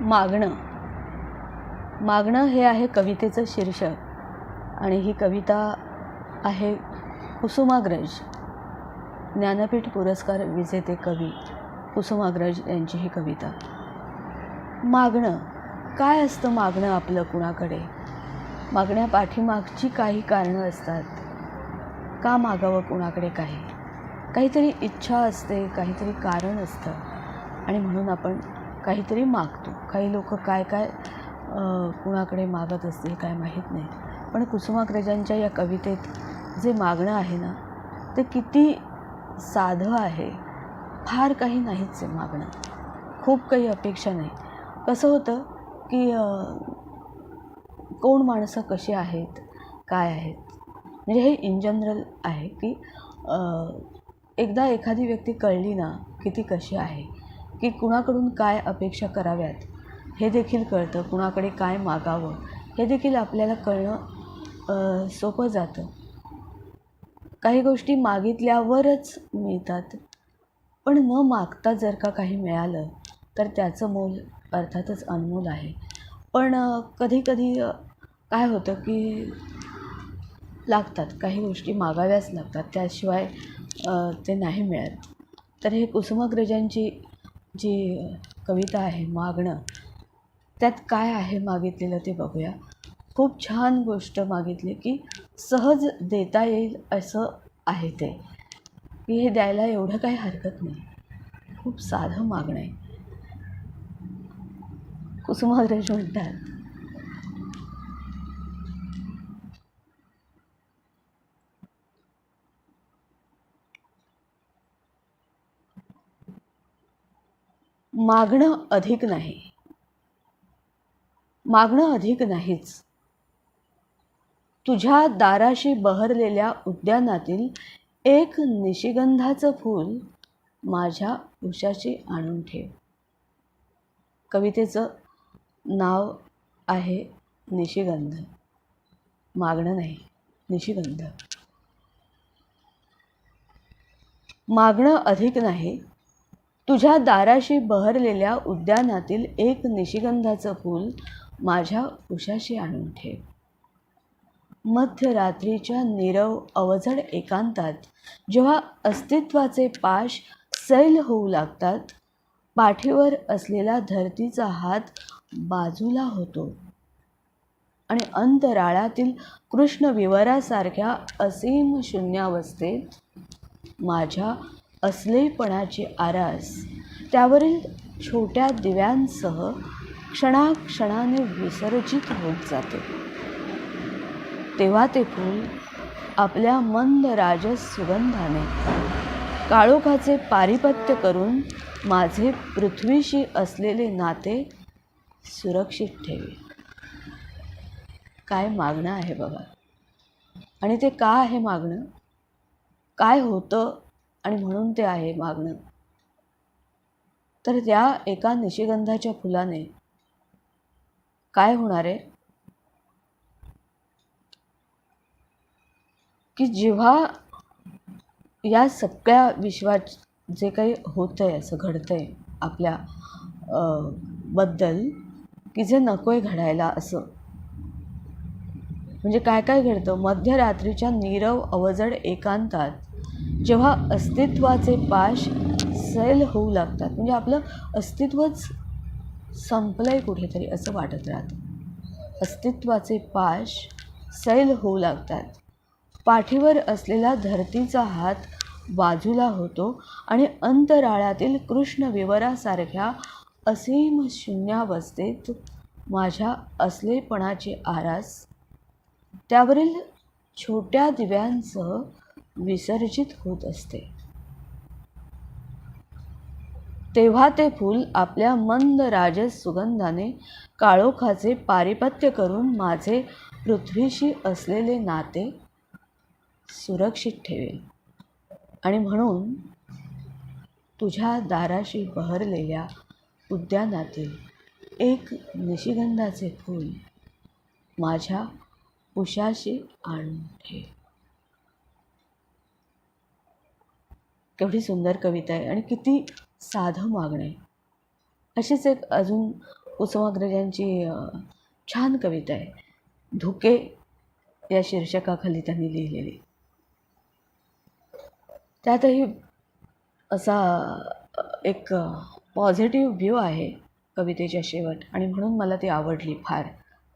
मागणं. मागणं हे आहे कवितेचं शीर्षक आणि ही कविता आहे कुसुमाग्रज. ज्ञानपीठ पुरस्कार विजेते कवी कुसुमाग्रज यांची ही कविता. मागणं. काय असतं मागणं आपलं कुणाकडे? मागण्या पाठीमागची काही कारणं असतात. का मागावं कुणाकडे काही? काहीतरी इच्छा असते काहीतरी कारण असतं. आणि म्हणून आपण काहीतरी मागतो. काही लोक काय काय कुणाकडे मागत असतील काय माहीत नाही. पण कुसुमाग्रजांच्या या कवितेत जे मागणं आहे ना ते किती साधं आहे. फार काही नाहीच आहे मागणं. खूप काही अपेक्षा नाही. कसं होतं की कोण माणसं कशी आहेत काय आहेत? म्हणजे हे इन जनरल आहे की एकदा एखादी व्यक्ती कळली ना की ती कशी आहे की कुणाकडून काय अपेक्षा कराव्यात हे देखील कळतं कुणाकडे काय मागावं हे देखील आपल्याला कळणं सोपं जातं. काही गोष्टी मागितल्यावरच मिळतात पण न मागता जर का काही मिळालं तर त्याचं मोल अर्थातच अनमोल आहे. पण कधीकधी काय होतं की लागतात काही गोष्टी मागाव्याच लागतात त्याशिवाय ते नाही मिळत. तर हे कुसुमाग्रजांची जी कविता आहे मागणं त्यात काय आहे मागितलेलं ते बघूया. खूप छान गोष्ट मागितली की सहज देता येईल असं आहे ते. की हे द्यायला एवढं काही हरकत नाही. खूप साधं मागणं आहे. कुसुमाग्रज म्हणतात मागणं अधिक नाही. मागणं अधिक नाहीच. तुझ्या दाराशी बहरलेल्या उद्यानातील एक निशिगंधाचं फूल माझ्या उशाशी आणून ठेव. कवितेचं नाव आहे निशिगंध. मागणं नाही निशिगंध. मागणं अधिक नाही तुझ्या दाराशी बहरलेल्या उद्यानातील एक निशिगंधाचं फूल माझ्या उशाशी आणून ठेव. मध्यरात्रीच्या नीरव अवजड एकांतात जेव्हा अस्तित्वाचे पाश सैल होऊ लागतात पाठीवर असलेला धरतीचा हात बाजूला होतो आणि अंतराळातील कृष्ण विवरासारख्या असीम शून्यावस्थेत माझ्या असलेपणाची आरास त्यावरील छोट्या दिव्यांसह क्षणाक्षणाने विसर्जित होत जाते. तेव्हा ते फूल आपल्या मंद राजस सुगंधाने काळोखाचे पारिपत्य करून माझे पृथ्वीशी असलेले नाते सुरक्षित ठेवे. काय मागणं आहे बाबा? आणि ते का आहे मागणं? काय होतं आणि म्हणून ते आहे मागणं. तर त्या एका निशिगंधाच्या फुलाने काय होणार आहे? की जेव्हा या सगळ्या विश्वात जे काही होतं आहे असं घडतं आहे आपल्या बद्दल की जे नको आहे घडायला असं. म्हणजे काय काय घडतं? मध्यरात्रीच्या नीरव अवजड एकांतात जेव्हा अस्तित्वाचे पाश सैल होऊ लागतात म्हणजे आपलं अस्तित्वच संपलं आहे कुठेतरी असं वाटत राहतं. अस्तित्वाचे पाश सैल होऊ लागतात. पाठीवर असलेला धरतीचा हात बाजूला होतो आणि अंतराळातील कृष्ण विवरासारख्या असीम शून्यावस्थेत माझ्या असलेपणाची आरास त्यावरील छोट्या दिव्यांसह विसर्जित होत असते. तेव्हा ते फूल आपल्या मंद राजस सुगंधाने काळोखाचे पारिपत्य करून माझे पृथ्वीशी असलेले नाते सुरक्षित ठेवेल. आणि म्हणून तुझ्या दाराशी बहरलेल्या उद्यानातील एक निशिगंधाचे फूल माझ्या उशाशी आणून ठेव. केवढी सुंदर कविता आहे आणि किती साधं मागणं आहे. अशीच एक अजून कुसुमाग्रजांची छान कविता आहे. धुके या शीर्षकाखाली त्यांनी लिहिलेली. त्यातही असा एक पॉझिटिव्ह व्ह्यू आहे कवितेच्या शेवट आणि म्हणून मला ती आवडली फार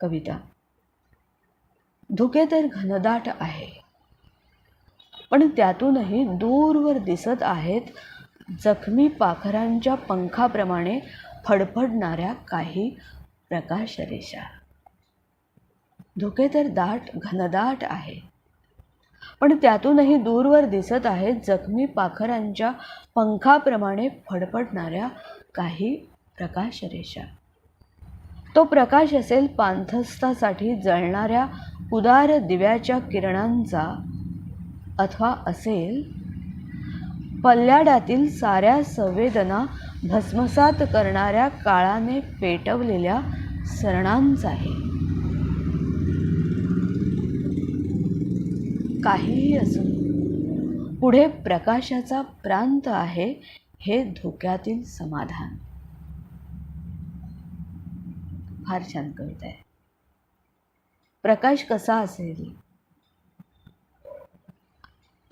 कविता. धुके तर घनदाट आहे पण त्यातूनही दूरवर दिसत आहेत जखमी पाखरांच्या पंखाप्रमाणे फडफडणाऱ्या काही प्रकाशरेषा. धुके तर दाट घनदाट आहे. पण त्यातूनही दूरवर दिसत आहेत जखमी पाखरांच्या पंखाप्रमाणे फडफडणाऱ्या काही प्रकाशरेषा. तो प्रकाश असेल पांथस्थासाठी जळणाऱ्या उदार दिव्याच्या किरणांचा अथवा असेल. पल्ल्याडातील साऱ्या संवेदना भस्मसात करणाऱ्या काळाने पेटवलेल्या सरणांचाही काहीही असो पुढे प्रकाशाचा प्रांत आहे हे धोक्यातील समाधान. फार छान कविता आहे. प्रकाश कसा असेल?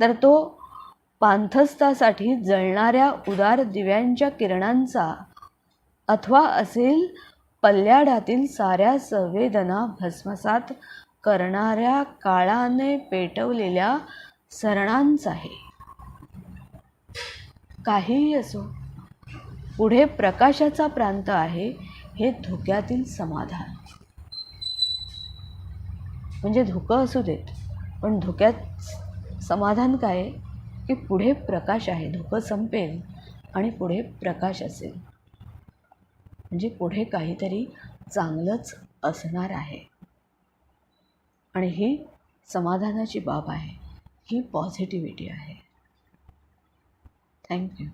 तर तो पांथस्थासाठी जळणाऱ्या उदार दिव्यांच्या किरणांचा अथवा असेल पल्ल्याडातील साऱ्या संवेदना भस्मसात करणाऱ्या काळाने पेटवलेल्या सरणांचाही. काहीही असो पुढे प्रकाशाचा प्रांत आहे हे धोक्यातील समाधान. म्हणजे धोकं असू देत पण धोक्यात समाधान काय आहे? की पुढे प्रकाश आहे धोकं संपेल आणि पुढे प्रकाश असेल. म्हणजे पुढे काहीतरी चांगलंच असणार आहे. आणि ही समाधानाची बाब आहे. ही पॉझिटिव्हिटी आहे. थँक्यू